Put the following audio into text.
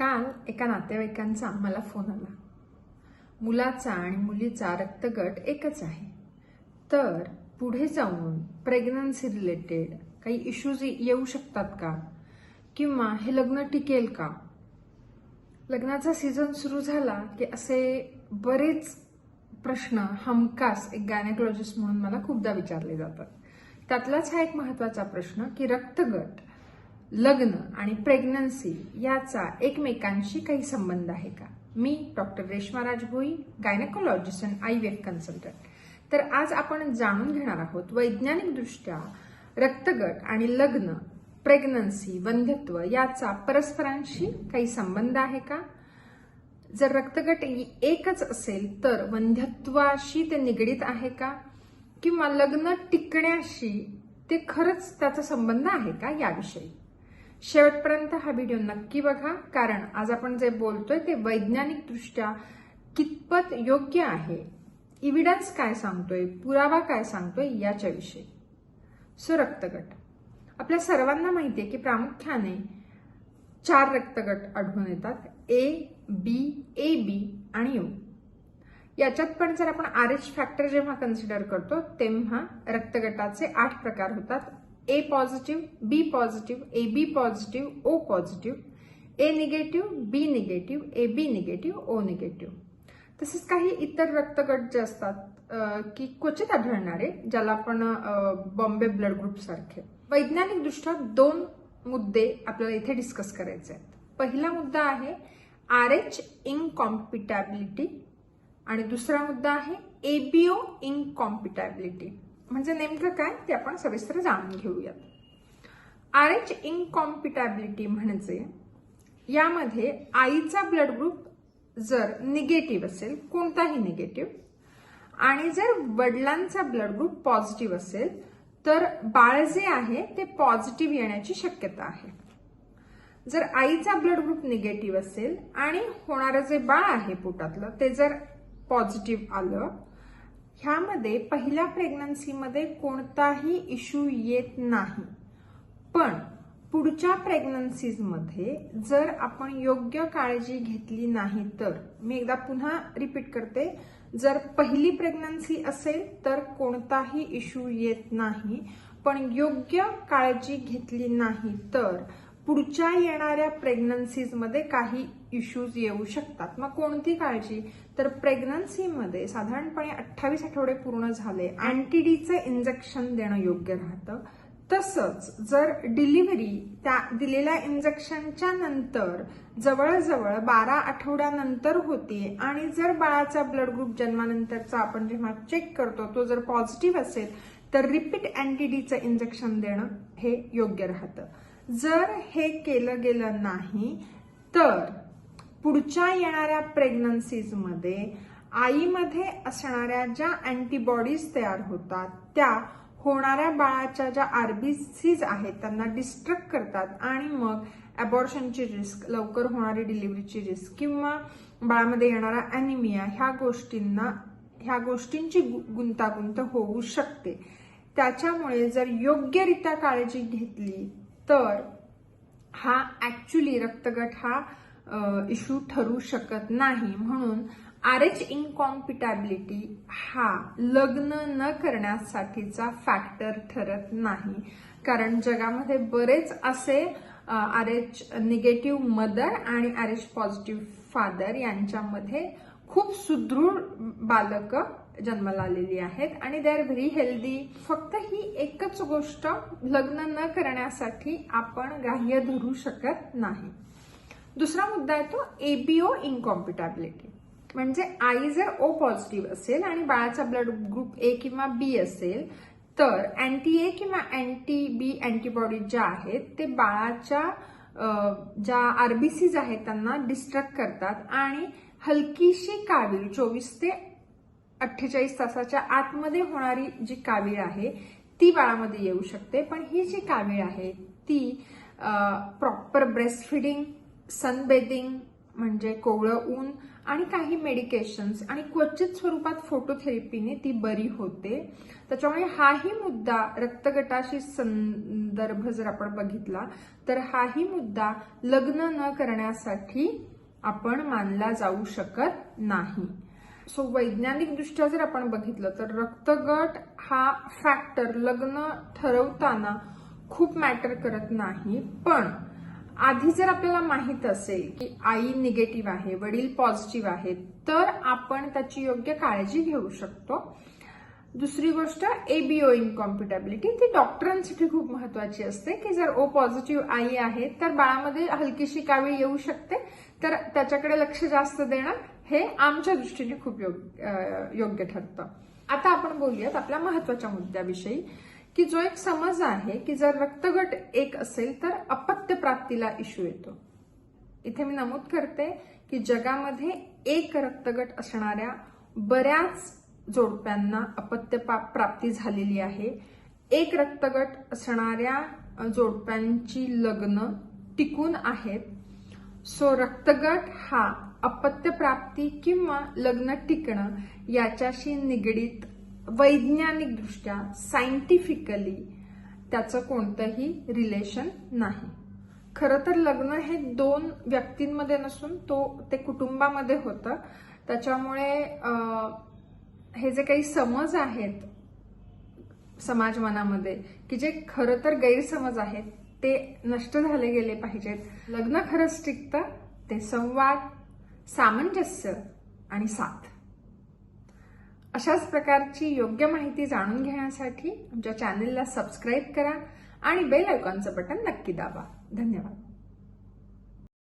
काल एका नातेवाईकांचा मला फोन आला. मुलाचा आणि मुलीचा रक्तगट एकच आहे. तर पुढे जाऊन प्रेग्नन्सी रिलेटेड काही इश्यूज येऊ शकतात का? किंवा हे लग्न टिकेल का? लग्नाचा सीझन सुरू झाला की असे बरेच प्रश्न हमखास एक गायनेकोलॉजिस्ट म्हणून मला खूपदा विचारले जातात. त्यातलाच हा एक महत्त्वाचा प्रश्न की रक्तगट लग्न आणि प्रेग्नन्सी याचा एकमेकांशी काही संबंध आहे का? मी doctor Reshma Rajbhoi gynaecologist and IVF consultant तर आज आपण जाणून घेणार आहोत वैज्ञानिकदृष्ट्या रक्तगट आणि लग्न प्रेग्नन्सी वंध्यत्व याचा परस्परांशी काही संबंध आहे का? जर रक्तगट एकच असेल तर वंध्यत्वाशी ते निगडीत आहे का? किंवा लग्न टिकण्याशी ते खरंच त्याचा संबंध आहे का याविषयी? शेवटपर्यंत हा व्हिडिओ नक्की बघा. कारण आज आपण जे बोलतोय ते वैज्ञानिकदृष्ट्या कितपत योग्य आहे? इव्हिडन्स काय सांगतोय? पुरावा काय सांगतोय? याच्याविषयी. सो रक्तगट. आपल्या सर्वांना माहिती आहे की प्रामुख्याने चार रक्तगट आढळून येतात. ए बी ए बी आणि यू याच्यात पण जर आपण आर एच फॅक्टर जेव्हा कन्सिडर करतो तेव्हा रक्तगटाचे आठ प्रकार होतात. A positive B positive A B positive O positive A negative B negative A B negative O negative तसेच काही इतर रक्तगट जे असतात की क्वचित आढळणारे ज्याला आपण बॉम्बे ब्लड ग्रुप सारखे. वैज्ञानिक दृष्ट्या दोन मुद्दे आपल्याला इथे डिस्कस करायचे आहेत. पहिला मुद्दा आहे आर एच इनकॉम्पिटॅबिलिटी आणि दुसरा मुद्दा आहे एबीओ इनकॉम्पिटॅबिलिटी म्हणजे नेमकं काय ते आपण सविस्तर जाणून घेऊयात. आर एच इनकॉम्पिटॅबिलिटी म्हणजे यामध्ये आईचा ब्लड ग्रुप जर निगेटिव्ह असेल कोणताही निगेटिव्ह आणि जर वडिलांचा ब्लड ग्रुप पॉझिटिव्ह असेल तर बाळ जे आहे ते पॉझिटिव्ह येण्याची शक्यता आहे. जर आईचा ब्लड ग्रुप निगेटिव्ह असेल आणि होणारं जे बाळ आहे पोटातलं ते जर पॉझिटिव्ह आलं ह्यामध्ये पहिल्या प्रेग्नन्सीमध्ये कोणताही इश्यू येत नाही. पण पुढच्या प्रेग्नन्सीजमध्ये जर आपण योग्य काळजी घेतली नाही तर मी एकदा पुन्हा रिपीट करते जर पहिली प्रेग्नन्सी असेल तर कोणताही इश्यू येत नाही पण योग्य काळजी घेतली नाही तर पुढच्या येणाऱ्या प्रेग्नन्सीजमध्ये काही इश्यूज येऊ शकतात. मग कोणती काळजी? तर प्रेग्नन्सीमध्ये साधारणपणे अठ्ठावीस आठवडे पूर्ण झाले. अँटीडीचं इंजेक्शन देणं योग्य राहतं. तसंच जर डिलिव्हरी त्या दिलेल्या इंजेक्शनच्या नंतर जवळजवळ बारा आठवड्यानंतर होते आणि जर बाळाचा ब्लड ग्रुप जन्मानंतरचा आपण जेव्हा चेक करतो तो जर पॉझिटिव्ह असेल तर रिपीट अँटीडीचं इंजेक्शन देणं हे योग्य राहतं. जर हे केलं गेलं नाही तर पुढच्या येणाऱ्या प्रेग्नन्सीजमध्ये आईमध्ये असणाऱ्या ज्या अँटीबॉडीज तयार होतात त्या होणाऱ्या बाळाच्या ज्या आरबीसीज आहेत त्यांना डिस्ट्रक्ट करतात आणि मग अबॉर्शनची रिस्क लवकर होणारी डिलिव्हरीची रिस्क किंवा बाळामध्ये येणारा अॅनिमिया ह्या गोष्टींना ह्या गोष्टींची गु- गुंतागुंत होऊ शकते. त्याच्यामुळे जर योग्यरित्या काळजी घेतली तर हा ऍक्च्युली रक्तगट हा इश्यू ठरू शकत नाही. म्हणून आर एच इनकॉम्पिटॅबिलिटी हा लग्न न करण्यासाठीचा फॅक्टर ठरत नाही. कारण जगामध्ये बरेच असे आर एच निगेटिव्ह मदर आणि आर एच पॉझिटिव्ह फादर यांच्यामध्ये खूप सुदृढ बालकं जन्माला आलेली आहेत आणि दे आर व्हेरी हेल्दी फक्त ही एकच गोष्ट लग्न न करण्यासाठी आपण ग्राह्य धरू शकत नाही. दुसरा मुद्दा आहे तो एबीओ इनकॉम्पिटॅबिलिटी म्हणजे आई जर ओ पॉझिटिव्ह असेल आणि बाळाचा ब्लड ग्रुप ए किंवा बी असेल तर अँटी ए किंवा अँटी बी अँटीबॉडी ज्या आहेत ते बाळाच्या ज्या आरबीसीज आहेत त्यांना डिस्ट्रक्ट करतात आणि हलकीशी कावीळ चोवीस ते अठ्ठेचाळीस तासाच्या आतमध्ये होणारी जी कावीळ आहे ती बाळामध्ये येऊ शकते. पण ही जी कावीळ आहे ती प्रॉपर ब्रेस्ट फिडिंग सनबेदिंग म्हणजे कोवळं ऊन आणि काही मेडिकेशन्स आणि क्वचित स्वरूपात फोटोथेरपीने ती बरी होते. त्याच्यामुळे हाही मुद्दा रक्तगटाशी संदर्भ जर आपण बघितला तर हाही मुद्दा लग्न न करण्यासाठी आपण मानला जाऊ शकत नाही. सो वैज्ञानिकदृष्ट्या जर आपण बघितलं तर रक्तगट हा फॅक्टर लग्न ठरवताना खूप मॅटर करत नाही. पण आधी जर आपल्याला माहीत असेल की आई निगेटिव्ह आहे वडील पॉझिटिव्ह आहेत तर आपण त्याची योग्य काळजी घेऊ शकतो. दुसरी गोष्ट एबीओ इनकॉम्पिटॅबिलिटी ती डॉक्टरांसाठी खूप महत्वाची असते की जर ओ पॉझिटिव्ह आई आहे तर बाळामध्ये हलकीशी कावीळ येऊ शकते. तर त्याच्याकडे लक्ष जास्त देणं हे आमच्या दृष्टीने खूप योग्य योग्य ठरतं. आता आपण बोलूयात आपल्या महत्त्वाच्या मुद्द्याविषयी की जो एक समज आहे की जर रक्तगट एक असेल तर अपत्य प्राप्तीला इश्यू येतो. इथे मी नमूद करते की जगामध्ये एक रक्तगट असणाऱ्या बऱ्याच जोडप्यांना अपत्य पा- प्राप्ती झालेली आहे. एक रक्तगट असणाऱ्या जोडप्यांची लग्न टिकून आहेत. सो रक्तगट हा अपत्य प्राप्ती किंवा लग्न टिकणं याच्याशी निगडीत वैज्ञानिक दृष्ट्या सायंटिफिकली त्याचं कोणतंही रिलेशन नाही. खरं तर लग्न हे दोन व्यक्तींमध्ये नसून तो ते कुटुंबामध्ये होतं. त्याच्यामुळे हे जे काही समज आहेत समाज मनामध्ये की जे खरं तर गैरसमज आहेत ते नष्ट झाले गेले पाहिजेत. लग्न खरंच टिकतं ते संवाद सामंजस्य आणि साथ. अशाच प्रकारची योग्य माहिती जाणून घेण्यासाठी आमच्या चॅनेलला सबस्क्राईब करा आणि बेल आयकॉनचं बटन नक्की दाबा. धन्यवाद.